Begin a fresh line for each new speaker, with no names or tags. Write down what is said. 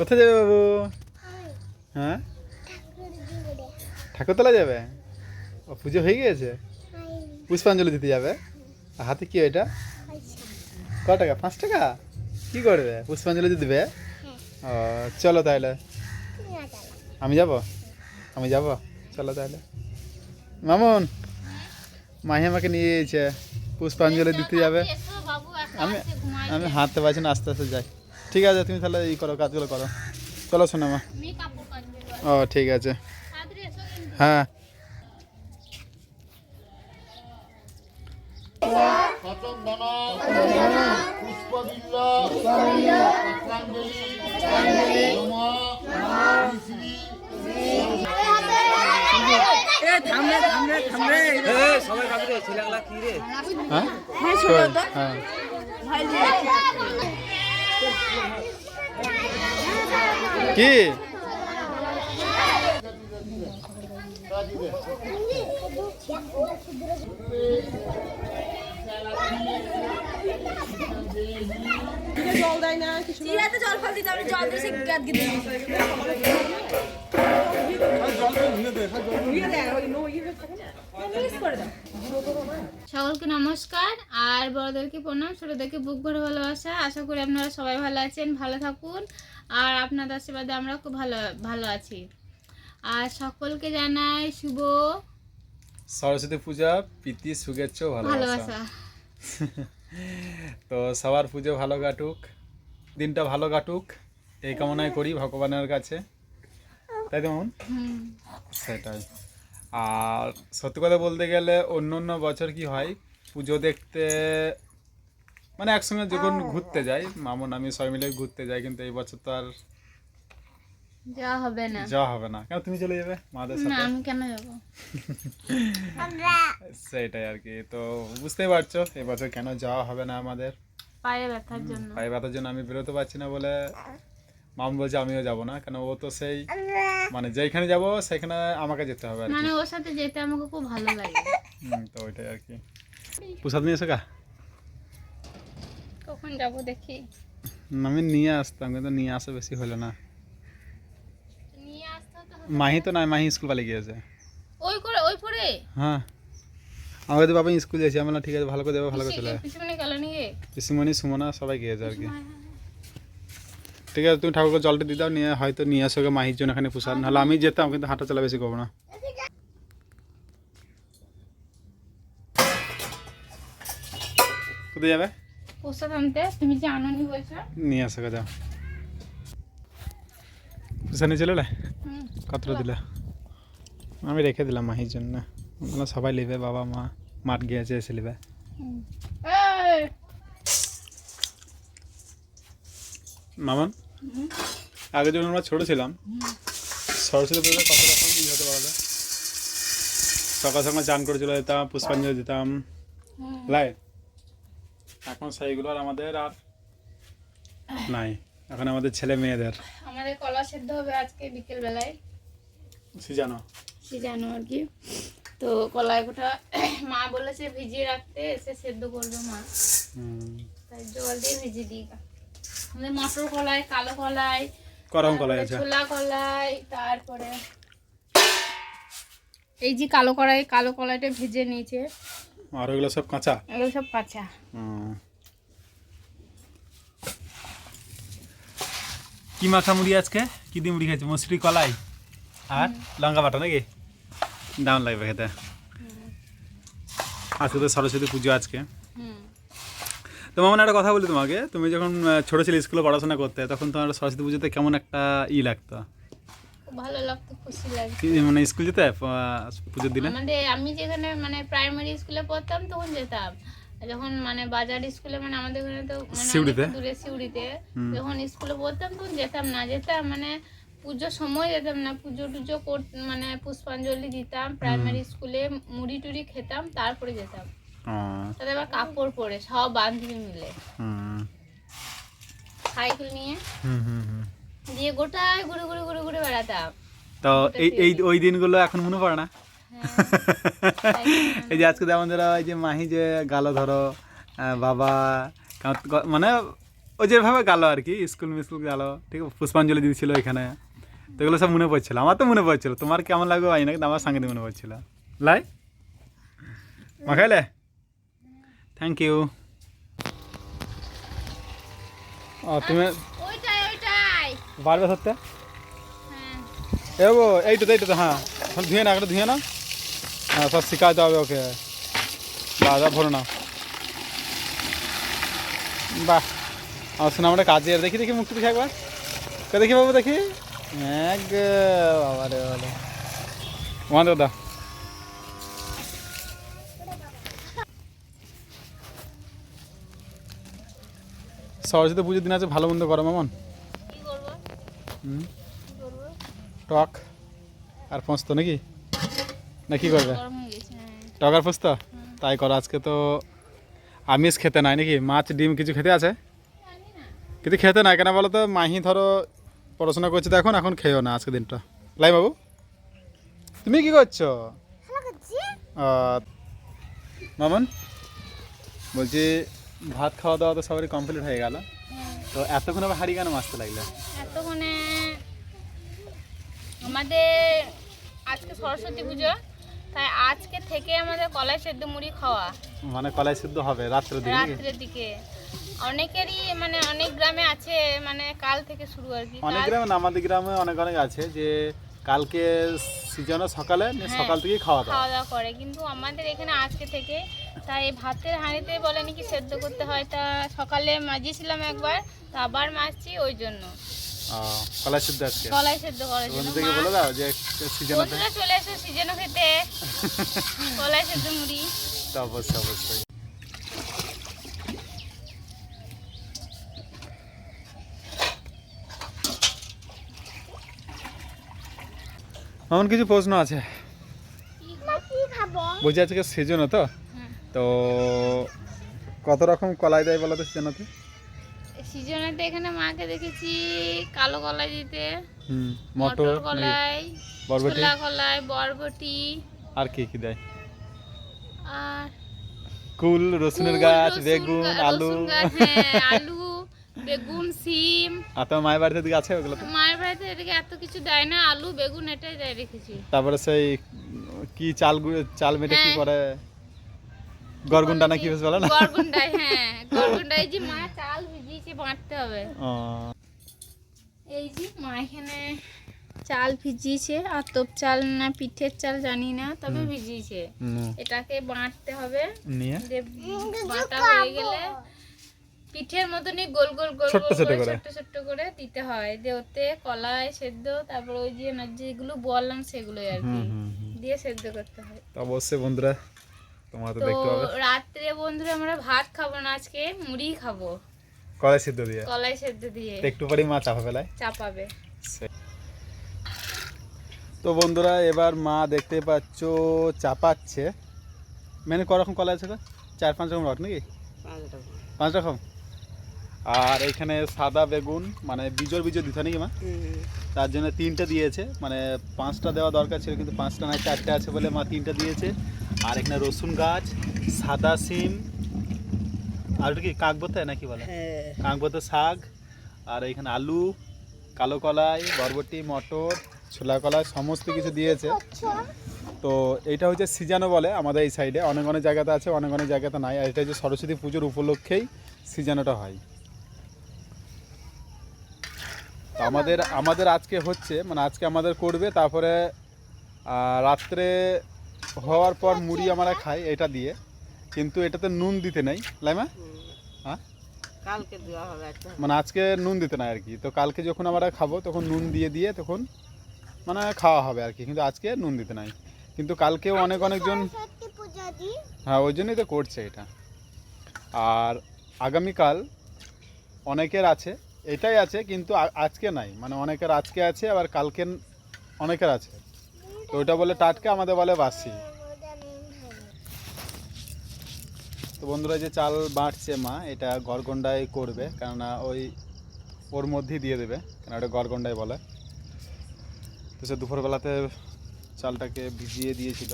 কোথায় যাবে বাবু? হ্যাঁ? ঠাকুরতলা যাবে? ও পুজো হয়ে গিয়েছে? পুষ্পাঞ্জলি দিতে যাবে? আর হাতে কি এটা ক টাকা? পাঁচ টাকা? কি করবে? পুষ্পাঞ্জলি দিবে? ও চলো তাহলে। আমি যাব? আমি যাব? চলো তাহলে। মামুন মাহি আমাকে নিয়ে গিয়েছে পুষ্পাঞ্জলি দিতে যাবে। আমি আমি হাঁটতে পারছি না আস্তে আস্তে যাই। ঠিক আছে তুমি তাহলে এই করো কাজগুলো করো। চলো শোনো মা
আমি কাপড় কাচবো এবার।
ও ঠিক আছে
এসো
হ্যাঁ?
সচন্দনা পুষ্পবিল্ল পুষ্পাঞ্জলি নমঃ শ্রী
হ্যাঁ শোন, হ্যাঁ কি
চিরাতে জল ফল দিতে আমি জল দিয়ে সে গাদ গিয়ে
সকলকে নমস্কার আর বড়দেরকে প্রণাম ছোটদেরকে বুক ভরে ভালোবাসা। আশা করি আপনারা সবাই ভালো আছেন ভালো থাকুন আর আপনাদের আশীর্বাদে আমরা খুব ভালো ভালো আছি। আর সকলকে জানাই শুভ
সরস্বতী পূজা প্রীতি শুভেচ্ছা ভালোবাসা। তো সবার পুজো ভালো কাটুক দিনটা ভালো কাটুক এই কামনাই করি ভগবানের কাছে। তাই তো সেটাই। আর সত্যি কথা বলতে গেলে অন্য অন্য বছর কি হয় পুজো দেখতে মানে একসঙ্গে যখন ঘুরতে যাই মামুন আমি সবাই মিলে ঘুরতে যাই কিন্তু এই বছর তো আর
যা হবে না।
যাওয়া হবে না। কেন তুমি চলে যাবে মাদের
না
সাথে?
আমি কেন যাব?
সেটাই আর কি তো বুঝতেই পারছ এবছর কেন যাওয়া হবে না আমাদের?
পায়ে ব্যথার জন্য।
পায়ে ব্যথার জন্য আমি বেরোতে পারছি না বলে মাম বলছে আমিও যাব না কেন ও তো সেই মানে যেখানে যাব সেখানে আমাকে যেতে হবে আর কি।
মানে ওর সাথে যেতে আমাকে খুব ভালো লাগে।
হুম, তো ওইটাই আর কি। প্রসাদ নিয়ে এসো গা।
কখন যাব দেখি।
আমি নিয়ে আসতাম কিন্তু নিয়ে আসা বেশি হলো না।
নিয়ে আসতে হতো
মাহি তো নাই মাহি স্কুল পালিয়ে গিয়েছে।
ওই করে ওই পরে?
হ্যাঁ। আমাকে তো বাবা স্কুল যাচ্ছি আমি বললাম ঠিক আছে ভালো করে দেবে ভালো করে চলে।
পিছনে গেল নিয়ে
পিসিমণি সুমনা সবাই গিয়েছে আর কি। ঠিক আছে তুমি ঠাকুরকে জলটা দিয়ে দাও নিয়ে হয়তো নিয়ে আসো গে মাহির জন্য এখানে প্রসাদ। নাহলে আমি যেতাম কিন্তু হাঁটা চলা বেশি করব না। কোথায় যাবে?
প্রসাদ আনতে তুমি যে আননি বলছো?
নিয়ে আসো যাও। প্রসাদ নিয়ে চলে? কতটা দিলে? আমি রেখে দিলাম মাহির জন্য। সবাই নেবে বাবা মা মাঠ গিয়েছে এসে নেবে
হুম। এই!
মামন। আগে যখন আমরা ছোট ছিলাম সরস্বতী পুজোয় কত রকম ইয়ে হতে পারবে সকাল সকাল চান করে চলে যেতাম পুষ্পাঞ্জলি দিতাম। লাই? এখন সেইগুলো আর আমাদের আর নাই। এখন আমাদের ছেলে মেয়েদের।
আমাদের কলা সেদ্ধ হবে আজকে বিকেল বেলায়
সে জানো
সে জানো আর কি। তো কলাই গোটা মা বলেছে ভিজিয়ে রাখতে এসে সেদ্ধ করবে মা। তাই জল দিয়ে ভিজিয়ে দিই। আমাদের মটর কলাই কালো কলাই
করম কলাই আছে।
ছোলা কলাই তারপরে এই যে কালো কড়াই কালো কলাইটা ভেজে নিয়েছে।
আর ওইগুলো সব কাঁচা?
এগুলো সব কাঁচা।
কি মাখা মুড়ি আজকে? কি দিয়ে মুড়ি খাইছে? মসুরি কলাই আর লঙ্কা বাটা নাকি? দাম লাগবে খেতে। আজকে তো সরস্বতী পুজো আজকে। তো মামন একটা কথা বলি তোমাকে। তুমি যখন ছোট ছিলে স্কুলে পড়াশোনা করতে তখন তোমার সরস্বতী পুজোতে কেমন একটা ই লাগতো?
ভালো লাগতো খুশি লাগতো।
মানে স্কুল যেতে পুজোর দিনে?
আমাদের আমি যেখানে মানে প্রাইমারি স্কুলে পড়তাম তখন যেতাম। যখন মানে বাজার স্কুলে মানে আমাদের ওখানে তো মানে
সিউড়িতে?
দূরে সিউড়িতে। যখন স্কুলে পড়তাম তখন যেতাম না যেতাম মানে পুজোর সময় যেতাম না। পুজো টুজো মানে পুষ্পাঞ্জলি দিতাম প্রাইমারি স্কুলে মুড়ি টুড়ি খেতাম তারপরে যেতাম।
ও,
আবার কাপড় পরে সব বান্ধবী মিলে।
হুম,
সাইকেল নিয়ে।
হুম, হুম, হুম।
দিয়ে গোটায় ঘুরে ঘুরে ঘুরে ঘুরে বেড়াতাম।
তো এই এই ওই দিনগুলো এখন মনে পড়ে না?
হ্যাঁ
এই যে আজকে যেমন ধরো এই যে মাহি যে গালো ধরো বাবা মানে ও যেভাবে গেল আর কি স্কুল মিস্কুল গেল ঠিক আছে পুষ্পাঞ্জলি দিয়েছিল এখানে। তো এগুলো সব মনে পড়ছিল আমার তো মনে পড়ছিল। তোমার কেমন লাগবে না কিন্তু আমার সঙ্গে মনে পড়ছিল। লাই? মাখাইলে? থ্যাংক ইউ ও তুমি
ওইটাই ওইটাই।
বারবে ধরতে?
হ্যাঁ।
এবো এইটা এইটা তো হ্যাঁ। ধুয়ে না একটা ধুয়ে না হ্যাঁ সব শিখাতে হবে ওকে। বাজা ভরে না বাহ। আমার শোনা আমরা কাজে দেখি দেখি মুক্তি দেখি একবার। কে দেখি বাবু দেখি? এক বাবা রে বাবা ওখান দাদা সরস্বতী পুজোর দিন আছে ভালো মন্দ করো মামন।
কি করব?
হুম?
কি করব?
টক আর পোস্ত নাকি? না কি করবে?
গরম হয়ে
টক আর পোস্ত? তাই করো আজকে তো আমিষ খেতে নাই নাকি? মাছ ডিম কিছু খেতে আছে? কিন্তু খেতে নাই? কেন বলো তো মাহি ধরো পড়াশোনা করছে তো এখন এখন খেয়েও না আজকে দিনটা। লাই বাবু তুমি কি করছ? মামন বলছি ভাত খাওয়া দাওয়া তো সবারই কমপ্লিট হয়ে গেল।
হ্যাঁ।
তো এতক্ষণ আবার হাড়ি কেন মাছতে লাগল?
এতক্ষণে আমাদের আজকে সরস্বতী পুজো তাই আজকে থেকে আমাদের কলাই সেদ্ধ মুড়ি খাওয়া।
মানে কলাই সেদ্ধ হবে রাত্রের দিকে?
রাত্রের দিকে। অনেকেরই মানে অনেক গ্রামে আছে মানে কাল থেকে শুরু আর কি।
অনেক গ্রামে না আমাদের গ্রামে অনেক অনেক আছে যে কালকে সিজনে সকালে
হ্যাঁ,
সকাল থেকেই খাওয়া দাওয়া।
খাওয়া দাওয়া করে। কিন্তু আমাদের এখানে আজকে থেকে তাই ভাতের হাঁড়িতে বলে নাকি সেদ্ধ করতে হয়। তা সকালে মাজিয়েছিলাম একবার তা আবার মাছছি ওই জন্য।
কলাই সিদ্ধ আজকে?
কলাই সেদ্ধ করার জন্য।
বন্ধুদেরকে বলে দাও যে সিজনে
বন্ধুরা চলে এসো সিজনও খেতে। কলাই সেদ্ধ মুড়ি।
তো অবশ্যই অবশ্যই। এমন কিছু প্রশ্ন আছে? বলছি আজকে সিজনও তো। তো কত রকম কলাই দেয় বলো তো সিজনতে
সিজনেতে এখানে মাকে দেখেছি কালো কলাই দিতে।
হুম
মটর কলাই
বরবটি?
কলাই বরবটি।
আর কি কি দেয়?
আর
কুল রসুনের গাছ বেগুন আলু।
হ্যাঁ, আলু বেগুন সিম।
আর তোমার মায়ের বাড়িতে দিকে আছে ওগুলো
মায়ের বাড়িতে এদিকে এত কিছু দেয় না আলু বেগুন এটাই দেয় রেখেছি।
তারপরে সেই কি চাল চাল মেটে কি
হ্যাঁ।
করে? গরগুন্ডা না কি বেশ বলে? না
গরগুন্ডাই হ্যাঁ। গরগুন্ডাই যে মা চাল ভিজিয়েছে বাঁটতে হবে। এই যে মা এখানে চাল ভিজিয়েছে আতপ চাল না পিঠের চাল জানি না তবে ভিজিয়েছে। এটাকে বাঁটতে হবে।
নিয়ে?
বাটা হয়ে গেলে পিঠের মতনই গোল গোল গোল
ছোট্ট
গোল
ছোট্ট
করে
করে।
ছোট্ট ছোট্ট করে দিতে হয়। দিয়ে ওতে কলাই সেদ্ধ তারপর ওই যে না যেগুলো বললাম সেগুলোই আর কি। দিয়ে সেদ্ধ করতে হয়।
তো অবশ্যই বন্ধুরা তোমার তো দেখতে হবে
রাত্রে বন্ধুরা আমরা ভাত খাব না আজকে মুড়ি খাব।
কলাই সেদ্ধ দিয়ে।
কলাই সেদ্ধ দিয়ে।
একটু পরেই মা চাপা ফেলায়
চাপাবে।
তো বন্ধুরা এবার মা দেখতে পাচ্ছ চাপাচ্ছে। মানে ক রকম কলা আছে চার পাঁচ রকম রক নাকি? পাঁচ রকম? আর এখানে সাদা বেগুন মানে বিজোর বিজোর দিতে হয় নাকি মা? তার জন্য তিনটে দিয়েছে মানে পাঁচটা দেওয়া দরকার ছিল কিন্তু পাঁচটা না চারটে আছে বলে মা তিনটা দিয়েছে। আর এখানে রসুন গাছ সাদা সিম আর কি কাকবতে নাকি বলে? কাকবতে শাক আর এখানে আলু কালো কলাই বরবটি মটর ছোলা কলাই সমস্ত কিছু দিয়েছে। তো এইটা হচ্ছে সিজানো বলে আমাদের এই সাইডে অনেক অনেক জায়গাতে আছে অনেক অনেক জায়গাতে নাই। আর এটা হচ্ছে সরস্বতী পুজোর উপলক্ষেই সিজানোটা হয়। তো আমাদের আমাদের আজকে হচ্ছে মানে আজকে আমাদের করবে তারপরে রাত্রে হওয়ার পর মুড়ি আমরা খাই এটা দিয়ে কিন্তু এটাতে নুন দিতে নেই লাইমা? হ্যাঁ?
কালকে দেওয়া হবে একটা।
মানে আজকে নুন দিতে নাই আর কি তো কালকে যখন আমরা খাব তখন নুন দিয়ে দিয়ে তখন মানে খাওয়া হবে আর কি কিন্তু আজকে নুন দিতে নাই। কিন্তু কালকেও অনেক অনেকজন হ্যাঁ ওই জন্যই তো করছে এটা। আর আগামীকাল অনেকের আছে এটাই আছে, কিন্তু আজকে নাই। মানে অনেকের আজকে আছে, আবার কালকে অনেকের আছে। তো ওইটা বলে টাটকা, আমাদের বলে বাসি। তো বন্ধুরা যে চাল বাঁটছে মা, এটা গড়গন্ডায় করবে, কেননা ওই ওর মধ্যেই দিয়ে দেবে কেন ওটা গড়গন্ডায় বলে। তো সে দুপুরবেলাতে চালটাকে ভিজিয়ে দিয়েছিল।